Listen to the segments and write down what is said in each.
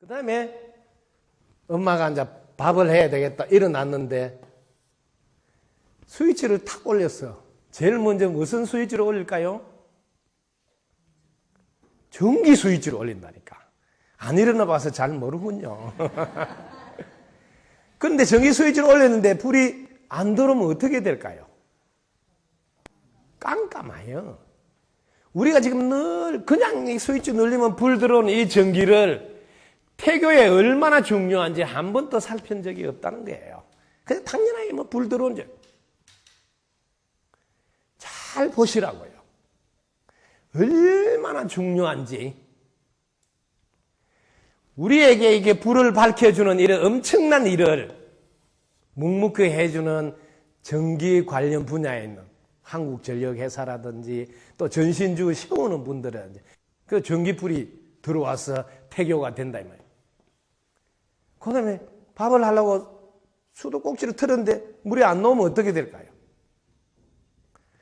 그 다음에 엄마가 이제 밥을 해야 되겠다 일어났는데 스위치를 탁 올렸어. 제일 먼저 무슨 스위치를 올릴까요? 전기 스위치를 올린다니까. 안 일어나 봐서 잘 모르군요. 그런데 전기 스위치를 올렸는데 불이 안 들어오면 어떻게 될까요? 깜깜해요. 우리가 지금 늘 그냥 이 스위치 눌리면 불 들어오는 이 전기를 태교에 얼마나 중요한지 한 번도 살핀 적이 없다는 거예요. 그냥 당연하게 뭐 불 들어온 적. 잘 보시라고요. 얼마나 중요한지. 우리에게 이게 불을 밝혀주는 이런 엄청난 일을 묵묵히 해주는 전기 관련 분야에 있는 한국전력회사라든지 또 전신주 세우는 분들은 그 전기불이 들어와서 폐교가 된다 이 말이에요. 그 다음에 밥을 하려고 수도 꼭지를 틀었는데 물이 안 나오면 어떻게 될까요?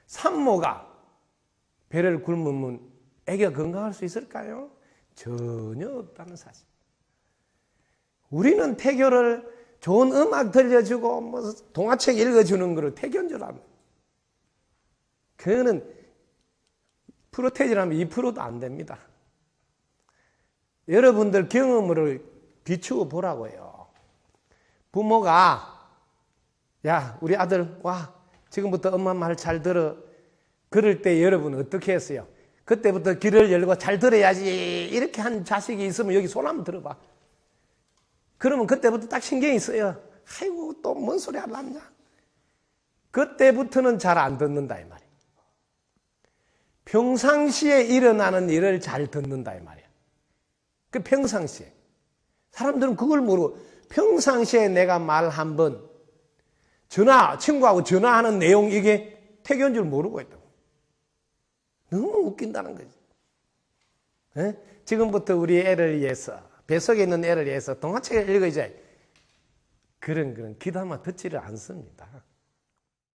산모가 배를 굶으면 애가 건강할 수 있을까요? 전혀 없다는 사실. 우리는 태교를 좋은 음악 들려주고 뭐 동화책 읽어주는 거를 태교인 줄 압니다. 그거는 프로테지라면 2%도 안 됩니다. 여러분들 경험을 비추어 보라고요. 부모가 야 우리 아들 와 지금부터 엄마 말 잘 들어 그럴 때 여러분 어떻게 했어요? 그때부터 귀를 열고 잘 들어야지 이렇게 한 자식이 있으면 여기 손 한번 들어봐. 그러면 그때부터 딱 신경이 써요. 아이고 또 뭔 소리 하려냐? 그때부터는 잘 안 듣는다 이 말이에요. 평상시에 일어나는 일을 잘 듣는다 이 말이에요. 그 평상시에. 사람들은 그걸 모르고 평상시에 내가 말 한 번 전화 친구하고 전화하는 내용 이게 태교인 줄 모르고 있다고. 너무 웃긴다는 거지. 에? 지금부터 우리 애를 위해서 뱃속에 있는 애를 위해서 동화책을 읽어야지. 그런 그런 귀담아 듣지를 않습니다.